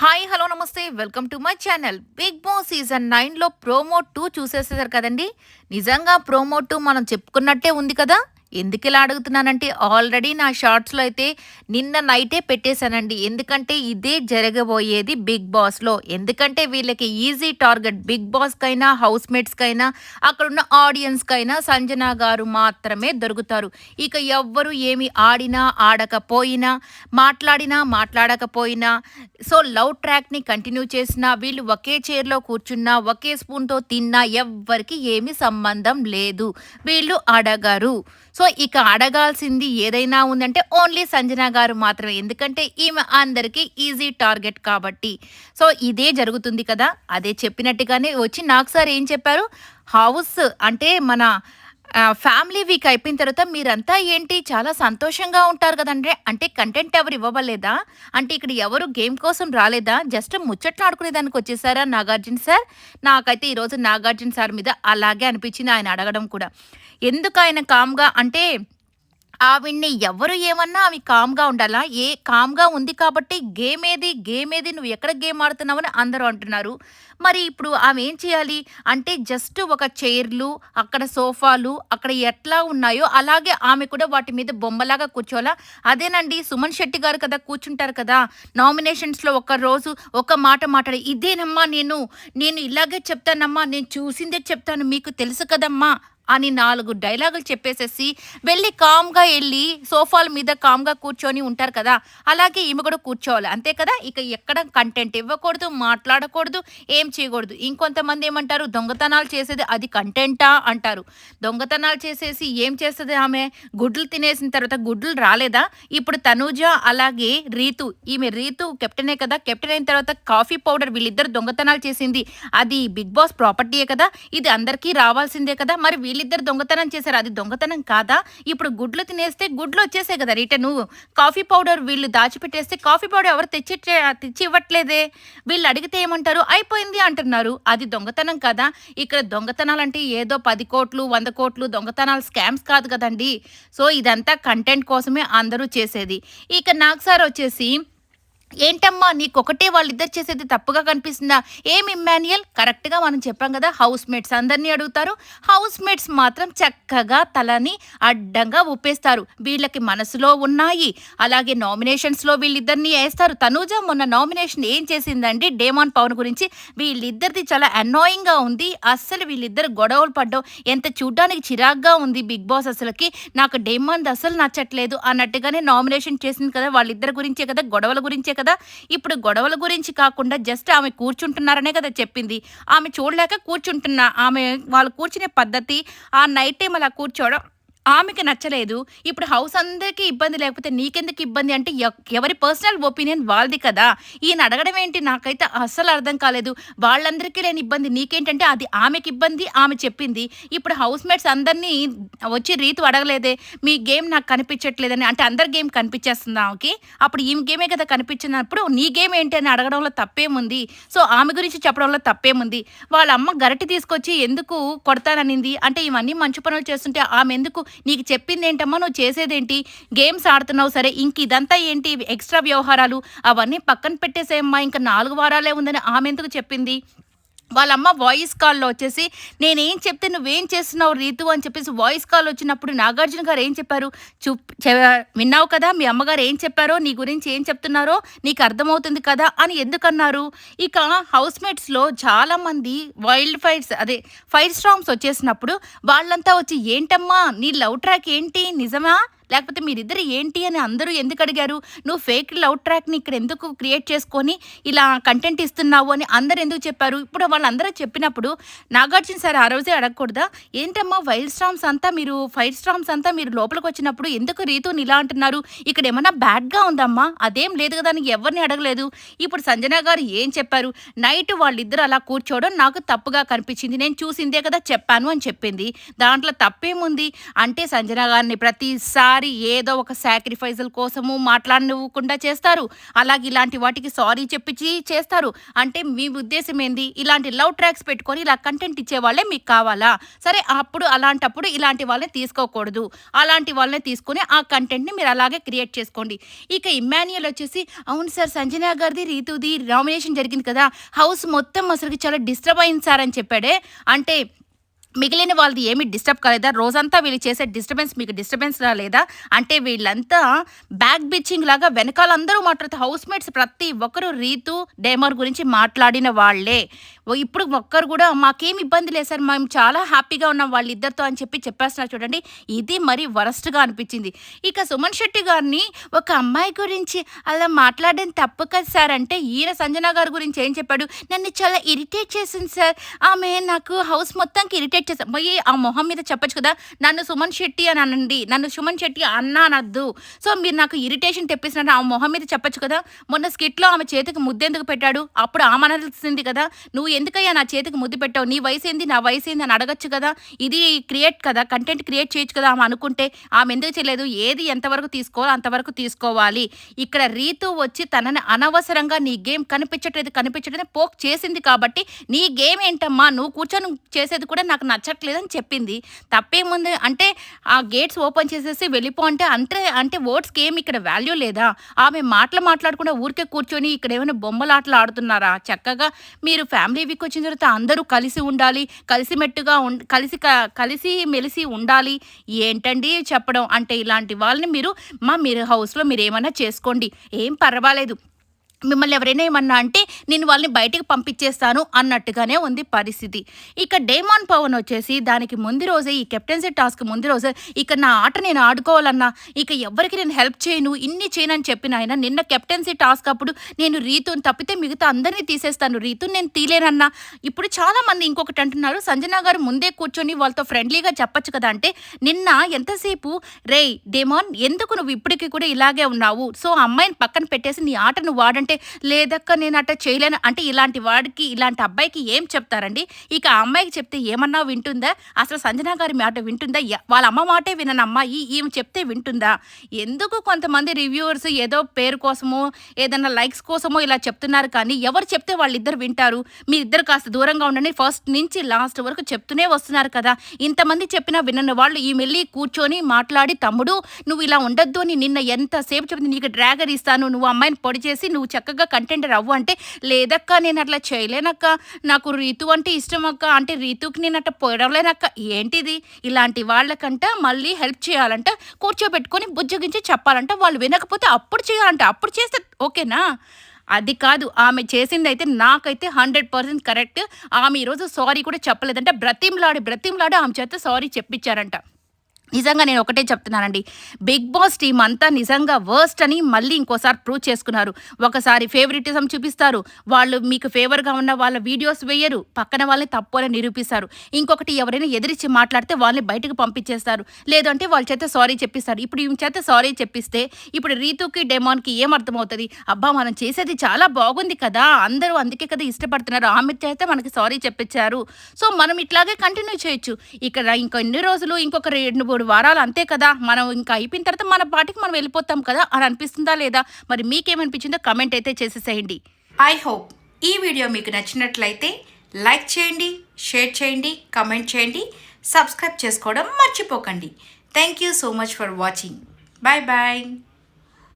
Hi hello నమస్తే. Welcome to my channel. Big boss season నైన్లో promo two చూసేసేసారు కదండి. నిజంగా ప్రోమో టూ మనం చెప్పుకున్నట్టే ఉంది కదా? ఎందుకు ఇలా అడుగుతున్నానంటే ఆల్రెడీ నా షార్ట్స్లో అయితే నిన్న నైటే పెట్టేశానండి. ఎందుకంటే ఇదే జరగబోయేది బిగ్ బాస్లో. ఎందుకంటే వీళ్ళకి ఈజీ టార్గెట్ బిగ్ బాస్కైనా హౌస్ మేట్స్కైనా అక్కడున్న ఆడియన్స్కైనా సంజన గారు మాత్రమే దొరుకుతారు. ఇక ఎవ్వరు ఏమి ఆడినా ఆడకపోయినా మాట్లాడినా మాట్లాడకపోయినా సో లవ్ ట్రాక్ని కంటిన్యూ చేసినా వీళ్ళు ఒకే చైర్లో కూర్చున్నా ఒకే స్పూన్తో తిన్నా ఎవ్వరికి ఏమి సంబంధం లేదు. వీళ్ళు అడగరు. సో ఇక అడగాల్సింది ఏదైనా ఉందంటే ఓన్లీ సంజన గారు మాత్రమే. ఎందుకంటే ఈమె అందరికీ ఈజీ టార్గెట్ కాబట్టి. సో ఇదే జరుగుతుంది కదా. అదే చెప్పినట్టుగానే వచ్చి నాకు సార్ ఏం చెప్పారు? హౌస్ అంటే మన ఫ్యామిలీ వీక్ అయిపోయిన తర్వాత మీరంతా ఏంటి? చాలా సంతోషంగా ఉంటారు కదండి. అంటే కంటెంట్ ఎవరు ఇవ్వలేదా అంటే ఇక్కడ ఎవరు గేమ్ కోసం రాలేదా? జస్ట్ ముచ్చట్లు ఆడుకునేదానికి వచ్చేసారా నాగార్జున సార్ నాకైతే ఈరోజు నాగార్జున సార్ మీద అలాగే అనిపించింది ఆయన అడగడం కూడా. ఎందుకు ఆయన కామ్గా అంటే ఆవిడ్ని ఎవరు ఏమన్నా ఆమె కామ్గా ఉండాలా? ఏ కామ్గా ఉంది కాబట్టి గేమ్ ఏది గేమ్ ఏది నువ్వు ఎక్కడ గేమ్ ఆడుతున్నావని అందరూ అంటున్నారు. మరి ఇప్పుడు ఆమె ఏం చేయాలి? అంటే జస్ట్ ఒక చైర్లు అక్కడ సోఫాలు అక్కడ ఎట్లా ఉన్నాయో అలాగే ఆమె కూడా వాటి మీద బొమ్మలాగా కూర్చోవాలా? అదేనండి సుమన్ శెట్టి గారు కదా కూర్చుంటారు కదా నామినేషన్స్లో ఒక రోజు ఒక మాట మాట్లాడి ఇదేనమ్మా నేను నేను ఇలాగే చెప్తానమ్మా నేను చూసిందే చెప్తాను మీకు తెలుసు కదమ్మా అని నాలుగు డైలాగులు చెప్పేసేసి వెళ్ళి కామ్గా వెళ్ళి సోఫాల మీద కామ్గా కూర్చొని ఉంటారు కదా అలాగే ఈమె కూడా కూర్చోవాలి. అంతే కదా? ఇక ఎక్కడ కంటెంట్ ఇవ్వకూడదు మాట్లాడకూడదు ఏం చేయకూడదు. ఇంకొంతమంది ఏమంటారు దొంగతనాలు చేసేది అది కంటెంటా అంటారు. దొంగతనాలు చేసేసి ఏం చేస్తుంది ఆమె? గుడ్లు తినేసిన తర్వాత గుడ్లు రాలేదా? ఇప్పుడు తనూజ అలాగే రీతు ఈమె రీతు కెప్టెనే కదా? కెప్టెన్ అయిన తర్వాత కాఫీ పౌడర్ వీళ్ళిద్దరు దొంగతనాలు చేసింది. అది బిగ్ బాస్ ప్రాపర్టీయే కదా? ఇది అందరికీ రావాల్సిందే కదా? మరి వీళ్ళిద్దరు దొంగతనం చేశారు. అది దొంగతనం కాదా? ఇప్పుడు గుడ్లు తినేస్తే గుడ్లు వచ్చేసాయి కదా రిటర్న్. కాఫీ పౌడర్ వీళ్ళు దాచిపెట్టేస్తే కాఫీ పౌడర్ ఎవరు తెచ్చి తెచ్చి ఇవ్వట్లేదే? వీళ్ళు అడిగితే ఏమంటారు? అయిపోయింది అంటున్నారు. అది దొంగతనం కదా? ఇక్కడ దొంగతనాలు అంటే ఏదో పది కోట్లు వంద కోట్లు దొంగతనాలు స్కామ్స్ కాదు కదండి. సో ఇదంతా కంటెంట్ కోసమే అందరూ చేసేది. ఇక నాకు సార్ వచ్చేసి ఏంటమ్మా నీకొకటే వాళ్ళిద్దరు చేసేది తప్పుగా కనిపిస్తుందా? ఏం ఇమ్మాన్యుయల్? కరెక్ట్గా మనం చెప్పాం కదా హౌస్ మేట్స్ అందరినీ అడుగుతారు. హౌస్ మేట్స్ మాత్రం చక్కగా తలని అడ్డంగా ఊపేస్తారు. వీళ్ళకి మనసులో ఉన్నాయి. అలాగే నామినేషన్స్లో వీళ్ళిద్దరిని వేస్తారు తనూజ మొన్న నామినేషన్ ఏం చేసిందండి? డేమాన్ పవన్ గురించి వీళ్ళిద్దరిది చాలా అనాయింగ్గా ఉంది. అస్సలు వీళ్ళిద్దరు గొడవలు పడ్డం ఎంత చూడ్డానికి చిరాగ్గా ఉంది బిగ్ బాస్ అసలుకి. నాకు డేమాన్ అసలు నచ్చట్లేదు అన్నట్టుగానే నామినేషన్ చేసింది కదా వాళ్ళిద్దరి గురించే కదా గొడవల గురించే కదా. ఇప్పుడు గొడవల గురించి కాకుండా జస్ట్ ఆమె కూర్చుంటున్నారనే కదా చెప్పింది. ఆమె చూడలేక కూర్చుంటున్నా ఆమె వాళ్ళు కూర్చునే పద్ధతి ఆ నైట్ టైం అలా కూర్చోవడం ఆమెకి నచ్చలేదు. ఇప్పుడు హౌస్ అందరికీ ఇబ్బంది లేకపోతే నీకెందుకు ఇబ్బంది అంటే ఎవరి పర్సనల్ ఒపీనియన్ వాళ్ళది కదా. ఈయన అడగడం ఏంటి? నాకైతే అస్సలు అర్థం కాలేదు. వాళ్ళందరికీ లేని ఇబ్బంది నీకేంటంటే అది ఆమెకి ఇబ్బంది ఆమె చెప్పింది. ఇప్పుడు హౌస్ మేట్స్ అందరినీ వచ్చి రీతు అడగలేదే. మీ గేమ్ నాకు కనిపించట్లేదని. అంటే అందరి గేమ్ కనిపించేస్తుంది ఆమెకి? అప్పుడు ఈమె గేమే కదా కనిపించినప్పుడు నీ గేమ్ ఏంటి అని అడగడంలో తప్పేముంది? సో ఆమె గురించి చెప్పడంలో తప్పేముంది? వాళ్ళ అమ్మ గరటి తీసుకొచ్చి ఎందుకు కొడతాననింది? అంటే ఇవన్నీ మంచి పనులు చేస్తుంటే ఆమె ఎందుకు నీకు చెప్పింది ఏంటమ్మా నువ్వు చేసేదేంటి? గేమ్స్ ఆడుతున్నావు సరే ఇంక ఇదంతా ఏంటి? ఎక్స్ట్రా వ్యవహారాలు? అవన్నీ పక్కన పెట్టేసేయమ్మా ఇంకా నాలుగు వారాలే ఉందని ఆమె ఎందుకు చెప్పింది? వాళ్ళమ్మ వాయిస్ కాల్లో వచ్చేసి నేనేం చెప్తే నువ్వేం చేస్తున్నావు రీతు? అని చెప్పేసి వాయిస్ కాల్ వచ్చినప్పుడు నాగార్జున గారు ఏం చెప్పారు? చూ విన్నావు కదా మీ అమ్మగారు ఏం చెప్పారో నీ గురించి ఏం చెప్తున్నారో నీకు అర్థమవుతుంది కదా అని ఎందుకన్నారు? ఇక హౌస్ మేట్స్లో చాలామంది వైల్డ్ ఫైర్స్ అదే ఫైర్ స్ట్రామ్స్ వచ్చేసినప్పుడు వాళ్ళంతా వచ్చి ఏంటమ్మా నీ లవ్ ట్రాక్ ఏంటి? నిజమా? లేకపోతే మీరిద్దరు ఏంటి అని అందరూ ఎందుకు అడిగారు? నువ్వు ఫేక్ లవ్ ట్రాక్ని ఇక్కడ ఎందుకు క్రియేట్ చేసుకొని ఇలా కంటెంట్ ఇస్తున్నావు అని అందరు ఎందుకు చెప్పారు? ఇప్పుడు వాళ్ళందరూ చెప్పినప్పుడు నాగార్జున సార్ ఆ రోజే అడగకూడదా? ఏంటమ్మా వైల్డ్ స్ట్రామ్స్ అంతా మీరు ఫైర్ స్ట్రామ్స్ అంతా మీరు లోపలికి వచ్చినప్పుడు ఎందుకు రీతుని ఇలా అంటున్నారు? ఇక్కడ ఏమన్నా బ్యాడ్గా ఉందమ్మా? అదేం లేదు కదా అని ఎవరిని అడగలేదు? ఇప్పుడు సంజన గారు ఏం చెప్పారు? నైట్ వాళ్ళిద్దరు అలా కూర్చోవడం నాకు తప్పుగా కనిపించింది. నేను చూసిందే కదా చెప్పాను అని చెప్పింది. దాంట్లో తప్పేముంది? అంటే సంజన గారిని ప్రతిసారి ప్రతిసారి ఏదో ఒక సాక్రిఫైజుల కోసము మాట్లాడనివ్వకుండా చేస్తారు. అలాగే ఇలాంటి వాటికి సారీ చెప్పించి చేస్తారు. అంటే మీ ఉద్దేశం ఏంది? ఇలాంటి లవ్ ట్రాక్స్ పెట్టుకొని ఇలా కంటెంట్ ఇచ్చే వాళ్ళే మీకు కావాలా? సరే అప్పుడు అలాంటప్పుడు ఇలాంటి వాళ్ళని తీసుకోకూడదు. అలాంటి వాళ్ళని తీసుకుని ఆ కంటెంట్ని మీరు అలాగే క్రియేట్ చేసుకోండి. ఇక ఇమాన్యుయల్ వచ్చేసి అవును సార్ సంజనా గారిది రీతుది నామినేషన్ జరిగింది కదా. హౌస్ మొత్తం అసలుకి చాలా డిస్టర్బ్ అయింది సార్ అని చెప్పాడే. అంటే మిగిలిన వాళ్ళది ఏమి డిస్టర్బ్ కాలేదా? రోజంతా వీళ్ళు చేసే డిస్టర్బెన్స్ మీకు డిస్టర్బెన్స్ రాలేదా అంటే వీళ్ళంతా బ్యాక్ బిచ్చింగ్ లాగా వెనకాల అందరూ మాట్లాడుతూ హౌస్ మేట్స్ ప్రతి ఒక్కరు రీతు డేమర్ గురించి మాట్లాడిన వాళ్ళే. ఇప్పుడు ఒక్కరు కూడా మాకేం ఇబ్బంది లేదు సార్ మేము చాలా హ్యాపీగా ఉన్నాం వాళ్ళిద్దరితో అని చెప్పి చెప్పేస్తున్నారు చూడండి. ఇది మరి వరస్ట్గా అనిపించింది. ఇక సుమన్ శెట్టి గారిని ఒక అమ్మాయి గురించి అలా మాట్లాడడం తప్పు కదా సార్? అంటే ఈయన సంజన గారి గురించి ఏం చెప్పాడు? నన్ను చాలా ఇరిటేట్ చేసింది సార్. ఆమె నాకు హౌస్ మొత్తానికి ఇరిటేట్ చేశాను పోయి ఆ మొహం మీద చెప్పొచ్చు కదా. నన్ను సుమన్ శెట్టి అని అనండి. నన్ను సుమన్ శెట్టి అన్నా అనద్దు. సో మీరు నాకు ఇరిటేషన్ తెప్పిస్తున్నారు ఆ మొహం మీద చెప్పొచ్చు కదా. మొన్న స్కిట్లో ఆమె చేతికి ముద్దెందుకు పెట్టాడు? అప్పుడు ఆమె అనాల్సింది కదా. నువ్వు ఎందుకయ్యా నా చేతికి ముద్దు పెట్టావు? నీ వయసు ఏంది నా వయసు ఏంది అని అడగచ్చు కదా. ఇది క్రియేట్ కదా. కంటెంట్ క్రియేట్ చేయొచ్చు కదా ఆమె అనుకుంటే. ఆమె ఎందుకు చేయలేదు? ఏది ఎంతవరకు తీసుకోవాలో అంతవరకు తీసుకోవాలి. ఇక్కడ రీతు వచ్చి తనని అనవసరంగా నీ గేమ్ కనిపించట్లేదు కనిపించట్లేదు పోక్ చేసింది కాబట్టి నీ గేమ్ ఏంటమ్మా? నువ్వు కూర్చొని చేసేది కూడా నాకు నచ్చట్లేదని చెప్పింది. తప్పేముంది? అంటే ఆ గేట్స్ ఓపెన్ చేసేసి వెళ్ళిపో అంటే అంతే అంటే ఓట్స్కి ఏమి ఇక్కడ వాల్యూ లేదా? ఆమె మాటలు మాట్లాడకుండా ఊరికే కూర్చొని ఇక్కడ ఏమైనా బొమ్మలాటలు ఆడుతున్నారా? చక్కగా మీరు ఫ్యామిలీ వీక్ వచ్చిన తర్వాత అందరూ కలిసి ఉండాలి కలిసిమెట్టుగా ఉం కలిసి క- కలిసి మెలిసి ఉండాలి. ఏంటండి చెప్పడం? అంటే ఇలాంటి వాళ్ళని మీరు మా మీరు హౌస్లో మీరు ఏమైనా చేసుకోండి. ఏం పర్వాలేదు. మిమ్మల్ని ఎవరైనా ఏమన్నా అంటే నేను వాళ్ళని బయటికి పంపించేస్తాను అన్నట్టుగానే ఉంది పరిస్థితి. ఇక డేమాన్ పవన్ వచ్చేసి దానికి ముందు రోజే ఈ కెప్టెన్సీ టాస్క్ ముందు రోజే ఇక నా ఆట నేను ఆడుకోవాలన్నా ఇక ఎవరికి నేను హెల్ప్ చేయను ఇన్ని చేయనని చెప్పిన ఆయన నిన్న కెప్టెన్సీ టాస్క్ అప్పుడు నేను రీతుని తప్పితే మిగతా అందరినీ తీసేస్తాను రీతుని నేను తీలేనన్నా. ఇప్పుడు చాలా మంది ఇంకొకటి అంటున్నారు సంజన గారు ముందే కూర్చొని వాళ్ళతో ఫ్రెండ్లీగా చెప్పొచ్చు కదా అంటే నిన్న ఎంతసేపు రే డేమాన్ ఎందుకు నువ్వు ఇప్పటికీ కూడా ఇలాగే ఉన్నావు? సో అమ్మాయిని పక్కన పెట్టేసి నీ ఆట నువ్వు అంటే లేదక్క నేను అట్ట చేయలేను. అంటే ఇలాంటి వాడికి ఇలాంటి అబ్బాయికి ఏం చెప్తారండి? ఇక ఆ అమ్మాయికి చెప్తే ఏమన్నా వింటుందా? అసలు సంజన గారి మాట వింటుందా? వాళ్ళ అమ్మ మాటే వినని అమ్మాయి ఈమె చెప్తే వింటుందా? ఎందుకు కొంతమంది రివ్యూవర్స్ ఏదో పేరు కోసమో ఏదైనా లైక్స్ కోసమో ఇలా చెప్తున్నారు కానీ ఎవరు చెప్తే వాళ్ళిద్దరు వింటారు? మీ ఇద్దరు కాస్త దూరంగా ఉండండి. ఫస్ట్ నుంచి లాస్ట్ వరకు చెప్తూనే వస్తున్నారు కదా. ఇంతమంది చెప్పినా వినని వాళ్ళు ఈ వెళ్ళి కూర్చొని మాట్లాడి తమ్ముడు నువ్వు ఇలా ఉండొద్దు అని నిన్న ఎంతసేపు చెప్పింది? నీకు డ్రాగర్ ఇస్తాను. నువ్వు అమ్మాయిని పొడి చేసి నువ్వు చక్కగా కంటెంట్ అవ్వు అంటే లేదక్క నేను అట్లా చేయలేనక్క. నాకు రీతు అంటే ఇష్టం అక్క అంటే రీతుకి నేను అట్లా పొడవలేనక్క ఏంటిది? ఇలాంటి వాళ్ళకంట మళ్ళీ హెల్ప్ చేయాలంట కూర్చోబెట్టుకొని బుజ్జగించి చెప్పాలంట వాళ్ళు వినకపోతే అప్పుడు చేయాలంట. అప్పుడు చేస్తే ఓకేనా? అది కాదు. ఆమె చేసింది అయితే నాకైతే హండ్రెడ్ పర్సెంట్ కరెక్ట్. ఆమె ఈరోజు సారీ కూడా చెప్పలేదంటే. బ్రతిమ్లాడి బ్రతిమ్లాడి ఆమె చేత సారీ చెప్పించారంట. నిజంగా నేను ఒకటే చెప్తున్నానండి. బిగ్ బాస్ టీం అంతా నిజంగా వర్స్ట్ అని మళ్ళీ ఇంకోసారి ప్రూవ్ చేసుకున్నారు. ఒకసారి ఫేవరెటిజం చూపిస్తారు. వాళ్ళు మీకు ఫేవర్గా ఉన్న వాళ్ళ వీడియోస్ వేయరు. పక్కన వాళ్ళని తప్పు అని నిరూపిస్తారు. ఇంకొకటి ఎవరైనా ఎదిరించి మాట్లాడితే వాళ్ళని బయటకు పంపించేస్తారు. లేదంటే వాళ్ళ చేత సారీ చెప్పిస్తారు. ఇప్పుడు ఈ చేత సారీ చెప్పిస్తే ఇప్పుడు రీతుకి డెమాన్కి ఏం అర్థమవుతుంది? అబ్బా మనం చేసేది చాలా బాగుంది కదా. అందరూ అందుకే కదా ఇష్టపడుతున్నారు. ఆమె చేత మనకి సారీ చెప్పించారు సో మనం ఇట్లాగే కంటిన్యూ చేయొచ్చు. ఇక్కడ ఇంకా ఎన్ని రోజులు ఇంకొక రెండు మూడు వారాలు అంతే కదా? మనం ఇంకా అయిపోయిన తర్వాత మన పాటికి మనం వెళ్ళిపోతాం కదా? అని అనిపిస్తుందా లేదా? మరి మీకేమనిపించిందో కమెంట్ అయితే చేసేసేయండి. ఐ హోప్ ఈ వీడియో మీకు నచ్చినట్లయితే లైక్ చేయండి షేర్ చేయండి కమెంట్ చేయండి సబ్స్క్రైబ్ చేసుకోవడం మర్చిపోకండి. Thank you so much for watching bye bye